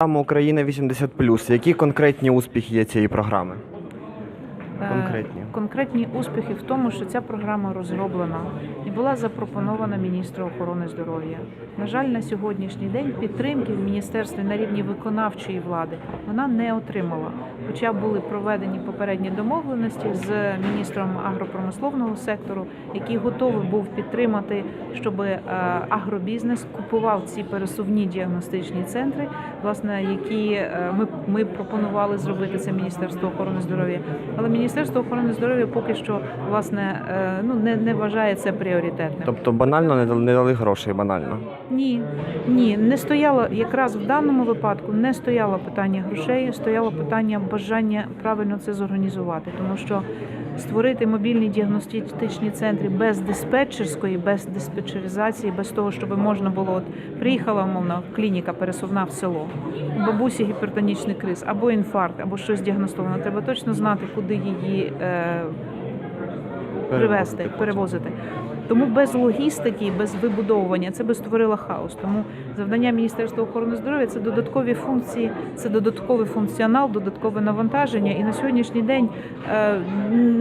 Програма Україна 80+. Які конкретні успіхи є цієї програми? Е, Конкретні. Конкретні успіхи в тому, що ця програма розроблена і була запропонована міністру охорони здоров'я. На жаль, на сьогоднішній день підтримки в міністерстві на рівні виконавчої влади вона не отримала. Хоча були проведені попередні домовленості з міністром агропромисловного сектору, який готовий був підтримати, щоб е, агробізнес купував ці пересувні діагностичні центри, власне, які е, ми, ми пропонували зробити це Міністерство охорони здоров'я. Але Міністерство охорони здоров'я поки що власне е, ну не, не вважає це пріоритетним. Тобто банально не дали, не дали грошей, банально. Ні, ні, не стояло якраз в даному випадку не стояло питання грошей, стояло питання бажання правильно це зорганізувати, тому що створити мобільні діагностичні центри без диспетчерської, без диспетчеризації, без того, щоб можна було от приїхала умовно клініка пересувна в село, у бабусі гіпертонічний криз або інфаркт, або щось діагностовано. Треба точно знати, куди її. Е, привезти, перевозити. Тому без логістики, без вибудовування це би створило хаос. Тому завдання Міністерства охорони здоров'я це додаткові функції, це додатковий функціонал, додаткове навантаження. І на сьогоднішній день е,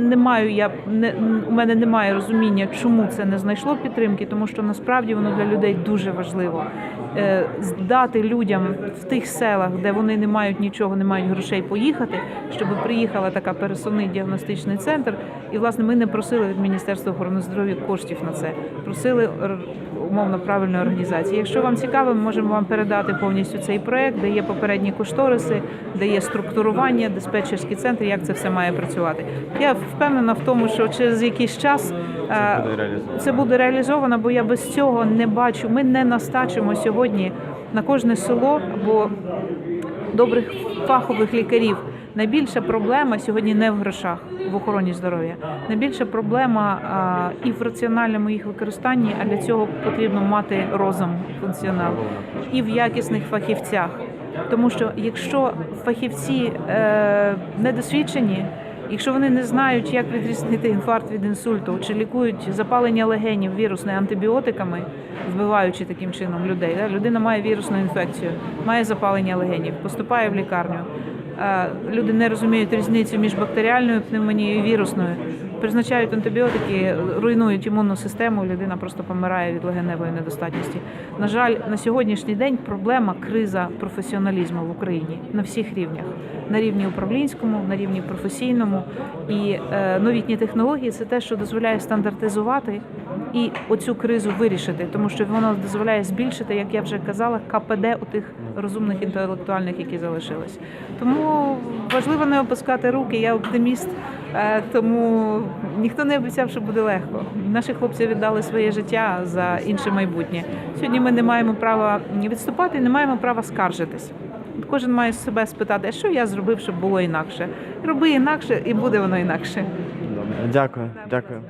не маю я не у мене немає розуміння, чому це не знайшло підтримки, тому що насправді воно для людей дуже важливо. Е, Дати людям в тих селах, де вони не мають нічого, не мають грошей поїхати, щоб приїхала така пересувний діагностичний центр. І власне ми не просили від Міністерства охорони здоров'я коштів на це. Просили умовно правильної організації. Якщо вам цікаво, ми можемо вам передати повністю цей проект, де є попередні кошториси, де є структурування, диспетчерські центри, як це все має працювати. Я впевнена в тому, що через якийсь час е, буде реалізовано. це буде реалізовано, бо я без цього не бачу. Ми не настачимо сьогодні на кожне село або добрих фахових лікарів. Найбільша проблема сьогодні не в грошах в охороні здоров'я. Найбільша проблема а, і в раціональному їх використанні, а для цього потрібно мати розум, функціонал і в якісних фахівцях. Тому що якщо фахівці е, недосвідчені, якщо вони не знають, як відрізнити інфаркт від інсульту, чи лікують запалення легенів вірусне антибіотиками, вбиваючи таким чином людей, да? людина має вірусну інфекцію, має запалення легенів, поступає в лікарню. Люди не розуміють різницю між бактеріальною пневмонією і вірусною. Призначають антибіотики, руйнують імунну систему, людина просто помирає від легеневої недостатності. На жаль, на сьогоднішній день проблема криза професіоналізму в Україні на всіх рівнях, на рівні управлінському, на рівні професійному. І е, новітні технології це те, що дозволяє стандартизувати і оцю кризу вирішити, тому що воно дозволяє збільшити, як я вже казала, КПД у тих розумних інтелектуальних, які залишились. Тому важливо не опускати руки. Я оптиміст, е, тому ніхто не обіцяв, що буде легко. Наші хлопці віддали своє життя за інше майбутнє. Сьогодні ми не маємо права відступати, не маємо права скаржитись. Кожен має себе спитати, що я зробив, щоб було інакше. Роби інакше, і буде воно інакше. Дякую, дякую.